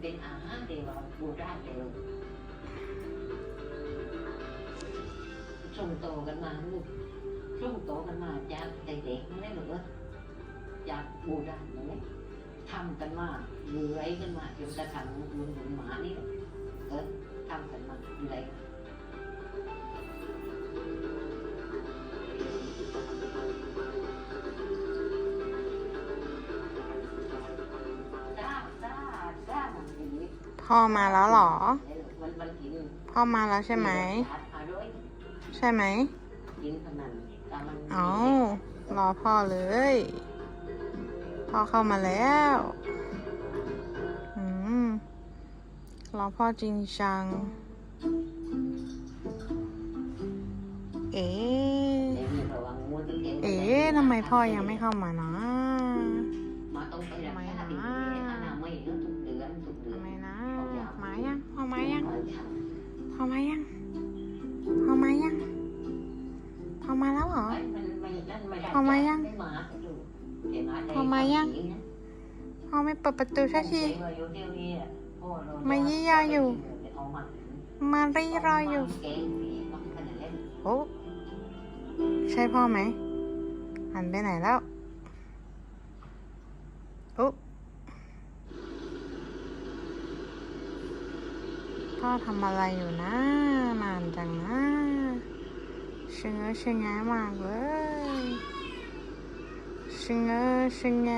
เป็นอาหารเดียวบูราณเดียวส่งโตกันมาลูกส่งโตกันมาจากเด็กๆนั่นแหละลูกเอ้ยจากบูราณนั่นทำกันมาเหนื่อยกันมาจนกระทั่งลุงหนุนหมานี่เออทำกันมาเลื้อย พ่อมาแล้วหรอ พ่อมาแล้วใช่ไหม ใช่ไหมเอารอพ่อเลย พ่อเข้ามาแล้วอืมรอพ่อจริงจัง เอ๊ะเดี๋ยวมีระวังงูตึงเอ๊ทำไมพ่อยังไม่เข้ามานะมาต้องไปรักษาดีๆอนามัยเรื่องทุกเดือนทุ มายัง พอมายัง พอมาแล้วเหรอเอมายังเอมายัง พอไม่เปิดประตูสักทีมายี่ยออยู่ มารีรออยู่ โอ้ใช่พ่อไหมหันไปไหนแล้วโอ้ พ่อทำอะไรอยู่นะนานจังนะชะเง้อชะแงมากเลยชะเง้อชะแง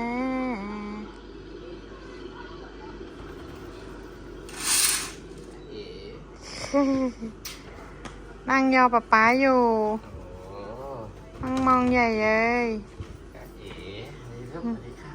นั่งยอป๊าป๊าอยู่นั่งมองใหญ่เลยเอ๋สวัสดีค่ะ